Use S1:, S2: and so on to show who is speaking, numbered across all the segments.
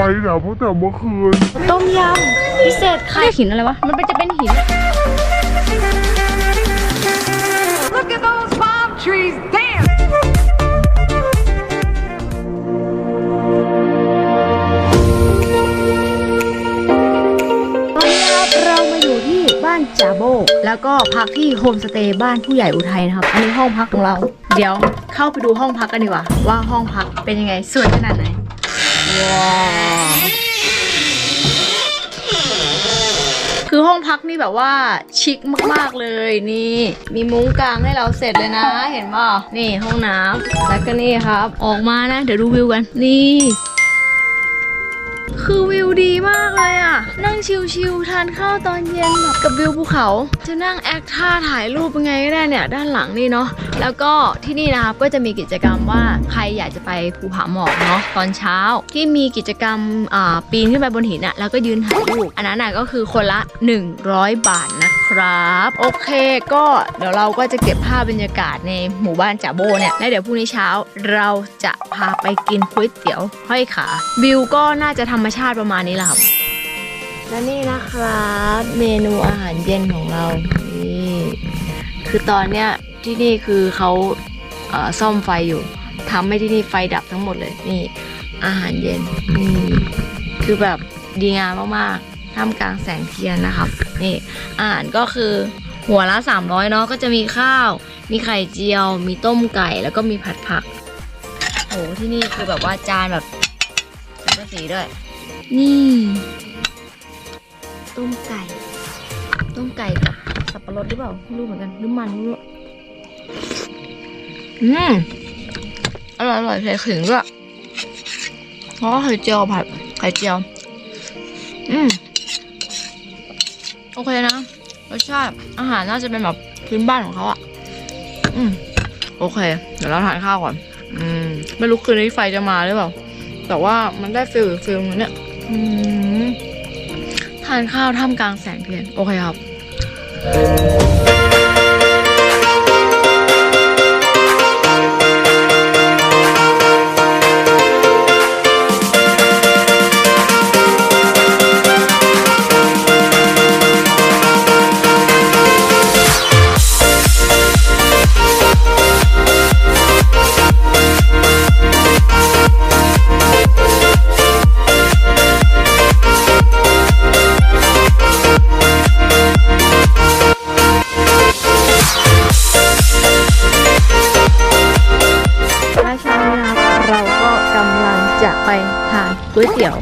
S1: ดับตั้งแต่เมื่อคืน
S2: ต้มยำพิเศษไข่หินอะไรวะ มันเป็นจะเป็นหิน
S3: Look at those palm trees dance!
S2: ตอนนี้นะครับเรามาอยู่ที่บ้านจาโบ แล้วก็พักที่โฮมสเตย์บ้านผู้ใหญ่อุทัยนะครับ อันนี้ห้องพักของเรา เดี๋ยวเข้าไปดูห้องพักกันดีกว่า ว่าห้องพักเป็นยังไงสวยขนาดไหนว้าว คือห้องพักนี่แบบว่าชิคมาก ๆ เลยนี่ มีมุ้งกลางให้เราเสร็จเลยนะ เห็นป่ะนี่ห้องน้ำแล้วก็นี่ครับ ออกมานะ เดี๋ยวดูวิวกันนี่ คือวิวดีมากเลยอะนั่งชิลๆทานข้าวตอนเย็นแบบกับวิวภูเขา จะนั่งแอคท่าถ่ายรูปยังไงก็ได้เนี่ย ด้านหลังนี่เนาะแล้วก็ที่นี่นะครับก็จะมีกิจกรรมว่าใครอยากจะไปภูผาหมอกเนาะตอนเช้า ที่มีกิจกรรมปีนขึ้นไปบนหินอะแล้วก็ยืนถ่ายรูปอันนั้นน่ะก็คือคนละ 100 บาทนะค ครับ โอเคก็เดี๋ยวเราก็จะเก็บภาพบรรยากาศในหมู่บ้านจ่าโบเนี่ยแล้วเดี๋ยวพรุ่งนี้เช้าเราจะพาไปกินก๋วยเตี๋ยวห้อยขาวิวก็น่าจะธรรมชาติประมาณนี้แหละครับและนี่นะครับเมนูอาหารเย็นของเรานี่คือตอนเนี้ยที่นี่คือเขาเอ่อซ่อมไฟอยู่ทำให้ที่นี่ไฟดับทั้งหมดเลยนี่อาหารเย็นนี่คือแบบดีงามมากๆ ท่ามกลางแสงเทียนนะครับนี่อาหารก็คือหัวละ 300เนาะก็จะมีข้าว มีไข่เจียว มีต้มไก่แล้วก็มีผัดผักโหที่นี่คือแบบว่าจานแบบสังกะสีด้วย นี่ ต้มไก่ ต้มไก่กับสับปะรดหรือเปล่าไม่รู้เหมือนกันหรือมันไม่รู้อืมอร่อยอร่อยใส่ขิงด้วยเพราะว่าไข่เจียวผัดไข่เจียว อืม อเคนะรสชาติอาหารน่าจะเป็นแบบพื้นบ้านของเขาอะอืมโอเค เดี๋ยวเราทานข้าวก่อน อืม ไม่รู้คืนนี้ไฟจะมาหรือเปล่า แต่ว่ามันได้ฟิลอีกฟิลนึงเนี่ย อืม ทานข้าวท่ามกลางแสงเทียน โอเคครับ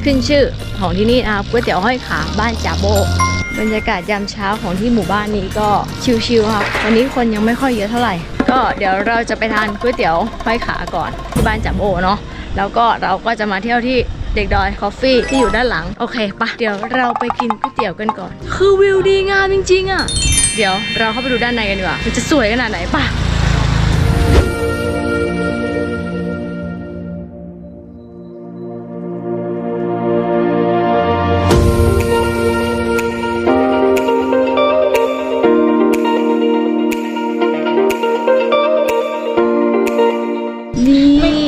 S2: ขึ้นชื่อของที่นี่นะครับก๋วยเตี๋ยวห้อยขาบ้านจ่าโบบรรยากาศยามเช้าของที่หมู่บ้านนี้ก็ชิลๆครับ วันนี้คนยังไม่ค่อยเยอะเท่าไหร่ ก็เดี๋ยวเราจะไปทานก๋วยเตี๋ยวห้อยขาก่อนที่บ้านจ่าโบเนาะ แล้วก็เราก็จะมาเที่ยวที่เด็กดอยคอฟฟี่ที่อยู่ด้านหลัง โอเคปะเดี๋ยวเราไปกินก๋วยเตี๋ยวกันก่อน คือวิวดีงามจริงๆอะ เดี๋ยวเราเข้าไปดูด้านในกันดีกว่ามันจะสวยขนาดไหนปะ นี่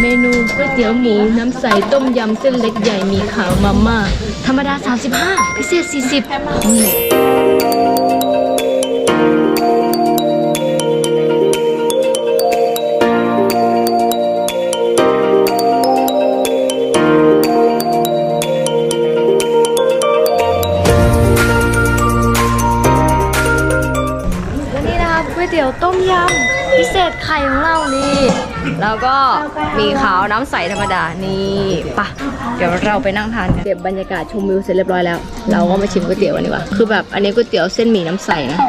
S2: เมนูก๋วยเตี๋ยวหมูน้ำใสต้มยำเส้นเล็กใหญ่มีขาวมาม่าธรรมดา 35 พิเศษ 40นี่และนี่นะครับก๋วยเตี๋ยวต้มยำพิเศษไข่ของเรานี่ แล้วก็มีขาวน้ำใสธรรมดา นี่ปะเดี๋ยวเราไปนั่งทานกันเก็บบรรยากาศชมวิวเสร็จเรียบร้อยแล้ว เราก็มาชิมก๋วยเตี๋ยวกันดีกว่า คือแบบอันนี้ก๋วยเตี๋ยวเส้นหมี่น้ำใสนะ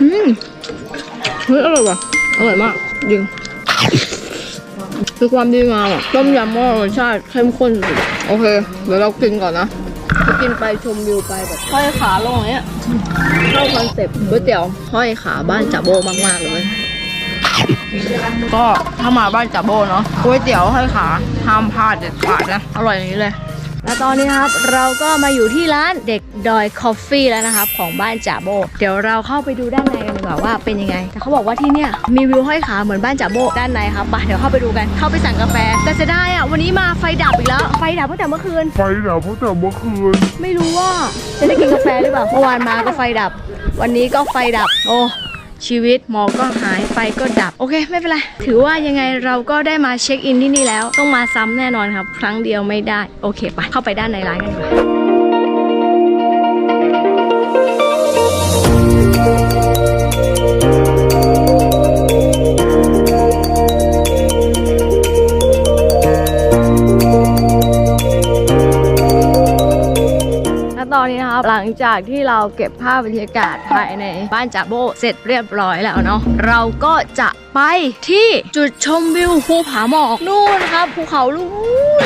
S2: อืมเฮ้ยอร่อยว่ะอร่อยมากจริงคือความดีงามอะต้มยำก็รสชาติเข้มข้นสุดโอเค เดี๋ยวเรากินก่อนนะกินไปชมวิวไปแบบห้อยขาลงเงี้ยเข้าคอนเซ็ปต์ก๋วยเตี๋ยวห้อยขาบ้านจ่าโบมากๆเลย ก็ถ้ามาบ้านจ่าโบเนาะก๋วยเตี๋ยวห้อยขาห้ามพลาดเด็ดขาดนะ อร่อยอย่างนี้เลย แล้วตอนนี้นะครับเราก็มาอยู่ที่ร้านเด็กดอยคอฟฟี่แล้วนะครับ ของบ้านจ่าโบ เดี๋ยวเราเข้าไปดูด้านในกันดีกว่าว่าเป็นยังไง แต่เขาบอกว่าที่เนี่ยมีวิวห้อยขาเหมือนบ้านจ่าโบด้านในครับไปเดี๋ยวเข้าไปดูกันเข้าไปสั่งกาแฟ แต่เสียดายอะวันนี้มาไฟดับอีกแล้วไฟดับตั้งแต่เมื่อคืน
S1: ไฟดับตั้งแต่เมื่อคืน
S2: ไม่รู้ว่าจะได้กินกาแฟหรือเปล่าเมื่อวานมาก็ไฟดับ วันนี้ก็ไฟดับโอ้ ชีวิตหมอกก็หายไฟก็ดับ โอเค ไม่เป็นไร ถือว่ายังไงเราก็ได้มาเช็คอินที่นี่แล้ว ต้องมาซ้ำแน่นอนครับ ครั้งเดียวไม่ได้ โอเค ไป เข้าไปด้านในร้านกันดีกว่า นนี้นะครับหลังจากที่เราเก็บภาพบรรยากาศภายในบ้านจ่าโบเสร็จเรียบร้อยแล้วเนาะเราก็จะ ไปที่จุดชมวิวภูผาหมอกนู่นครับภูเขาลู่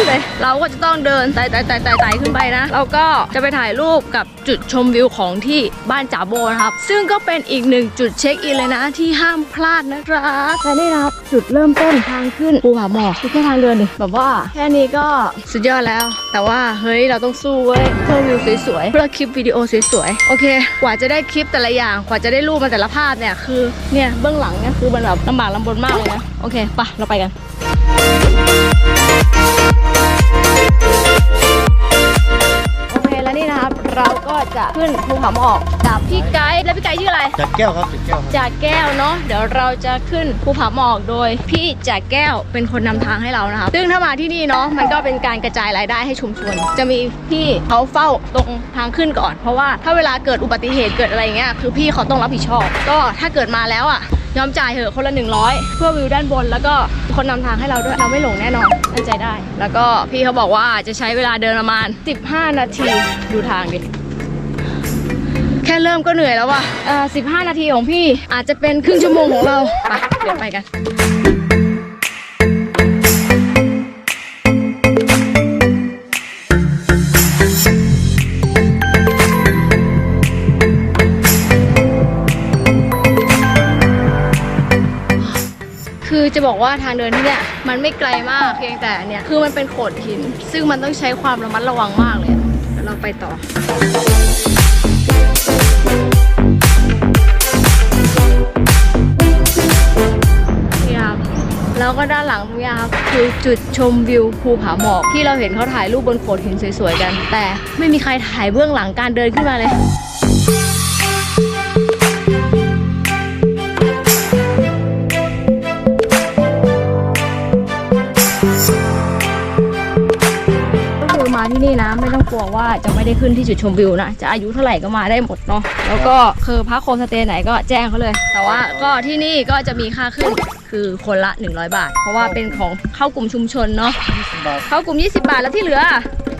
S2: เลย เราก็จะต้องเดินไต่ไต่ไต่ไต่ไต่ขึ้นไปนะแล้วก็จะไปถ่ายรูปกับจุดชมวิวของที่บ้านจ่าโบนะครับ ซึ่งก็เป็นอีกหนึ่งจุดเช็คอินเลยนะที่ห้ามพลาดนะครับและนี่นะครับจุดเริ่มต้นทางขึ้นภูผาหมอกคือแค่ทางเดินดิแบบว่าแค่นี้ก็สุดยอดแล้ว แต่ว่าเฮ้ยเราต้องสู้เว้ยเพื่อวิวสวยๆเพื่อคลิปวิดีโอสวยๆโอเค กว่าจะได้คลิปแต่ละอย่างกว่าจะได้รูปมาแต่ละภาพเนี่ยคือเนี่ยเบื้องหลังเนี่ยคือมันแบบลำบากลำบนมากเลยนะ โอเคไปะเราไปกันโอเคแล้วนี่นะครับ เราก็จะขึ้นภูผาหมอกกับพี่ไกด์แล้วพี่ไกด์ชื่ออะไร
S1: จัดแก้วครับจัดแก้วครับ
S2: จากแก้วเนาะเดี๋ยวเราจะขึ้นภูผาหมอกโดย พี่จากแก้วเป็นคนนำทางให้เรานะครับซึ่งถ้ามาที่นี่เนาะมันก็เป็นการกระจายรายได้ให้ชุมชน จะมีพี่เขาเฝ้าตรงทางขึ้นก่อน เพราะว่าถ้าเวลาเกิดอุบัติเหตุเกิดอะไรอย่างเงี้ยคือพี่เขาต้องรับผิดชอบ ก็ถ้าเกิดมาแล้วอะ ยอมจ่ายเถอะคนละ 100 เพื่อวิวด้านบน แล้วก็คนนำทางให้เราด้วยเราไม่หลงแน่นอนมั่นใจได้ แล้วก็พี่เขาบอกว่าจะใช้เวลาเดินประมาณ 15 นาทีดูทางดิแค่เริ่มก็เหนื่อยแล้วว่ะอ่อ15 นาทีของพี่อาจจะเป็นครึ่งชั่วโมงของเราไปเดี๋ยวไปกัน คือจะบอกว่าทางเดินที่เนี่ยมันไม่ไกลมากเพียงแต่เนี่ยคือมันเป็นโขดหิน ซึ่งมันต้องใช้ความระมัดระวังมากเลยเดี๋ยวเราไปต่อแล้วก็ด้านหลังตรงนี้ครับคือจุดชมวิวภูผาหมอกที่เราเห็นเขาถ่ายรูปบนโขดหินสวยๆกัน แต่ไม่มีใครถ่ายเบื้องหลังการเดินขึ้นมาเลย ที่นี่นะไม่ต้องกลัวว่าจะไม่ได้ขึ้นที่จุดชมวิวนะจะอายุเท่าไหร่ก็มาได้หมดเนาะแล้วก็คือพักโฮมสเตย์ไหนก็แจ้งเขาเลย แต่ว่าก็ที่นี่ก็จะมีค่าขึ้นคือคนละ 100 บาท เพราะว่าเป็นของเข้ากลุ่มชุมชนเนาะ
S1: บาท
S2: เข้ากลุ่ม 20 บาทแล้วที่เหลือ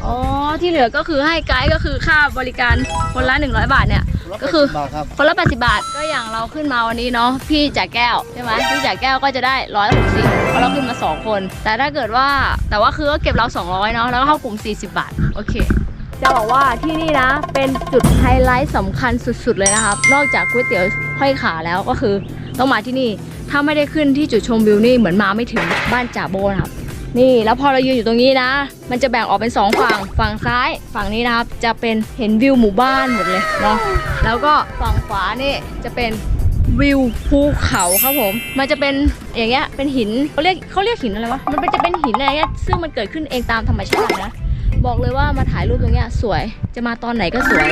S2: อ๋อที่เหลือก็คือให้ไกด์ก็คือค่าบริการคนละ 100 บาทเนี่ย ก็คือ
S1: บาทครับ
S2: คนละ80บาทก็อย่างเราขึ้นมาวันนี้เนาะพี่จากแก้วใช่ไหมพี่จากแก้วก็จะได้160เพราะเราขึ้นมา 2 คน แต่ถ้าเกิดว่าแต่ว่าคือก็เก็บเรา 200เนาะแล้วก็เข้ากลุ่ม 40 บาทโอเคจะบอกว่าที่นี่นะเป็นจุดไฮไลท์สำคัญสุดๆเลยนะครับ นอกจากก๋วยเตี๋ยวห้อยขาแล้วก็คือต้องมาที่นี่ถ้าไม่ได้ขึ้นที่จุดชมวิวนี่เหมือนมาไม่ถึงบ้านจ่าโบนะครับ นี่แล้วพอเรายืนอยู่ตรงนี้นะ มันจะแบ่งออกเป็น 2 ฝั่งฝั่งซ้ายฝั่งนี้นะครับจะเป็นเห็นวิวหมู่บ้านหมดเลยเนาะแล้วก็ฝั่งขวานี่จะเป็นวิวภูเขาครับผม มันจะเป็นอย่างเงี้ยเป็นหินเขาเรียกเขาเรียกหินอะไรวะมันจะเป็นหินอะไรเงี้ยซึ่งมันเกิดขึ้นเองตามธรรมชาตินะบอกเลยว่ามาถ่ายรูปตรงเนี้ยสวยจะมาตอนไหนก็สวย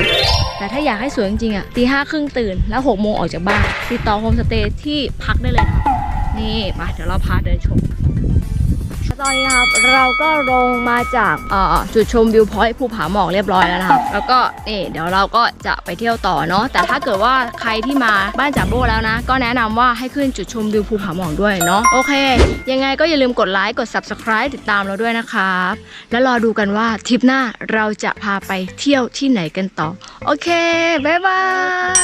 S2: แต่ถ้าอยากให้สวยจริงๆอะตีห้าครึ่งตื่นแล้วหกโมงออกจากบ้านติดต่อโฮมสเตย์ที่พักได้เลยนะครับนี่มาเดี๋ยวเราพาเดินชม ตอนนี้นะครับเราก็ลงมาจากจุดชมวิวพอยต์ภูผาหมอกเรียบร้อยแล้วนะครับ แล้วก็นี่เดี๋ยวเราก็จะไปเที่ยวต่อเนาะแต่ถ้าเกิดว่าใครที่มาบ้านจัมโบแล้วนะ ก็แนะนำว่าให้ขึ้นจุดชมวิวภูผาหมอกด้วยเนาะโอเค ยังไงก็อย่าลืมกดไลค์กด subscribe ติดตามเราด้วยนะครับแล้วรอดูกันว่าทริปหน้าเราจะพาไปเที่ยวที่ไหนกันต่อ โอเคบ๊ายบา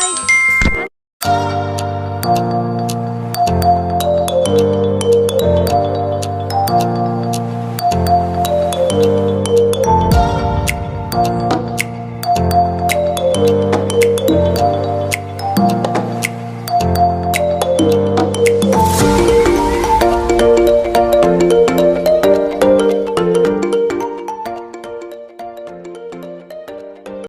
S2: ย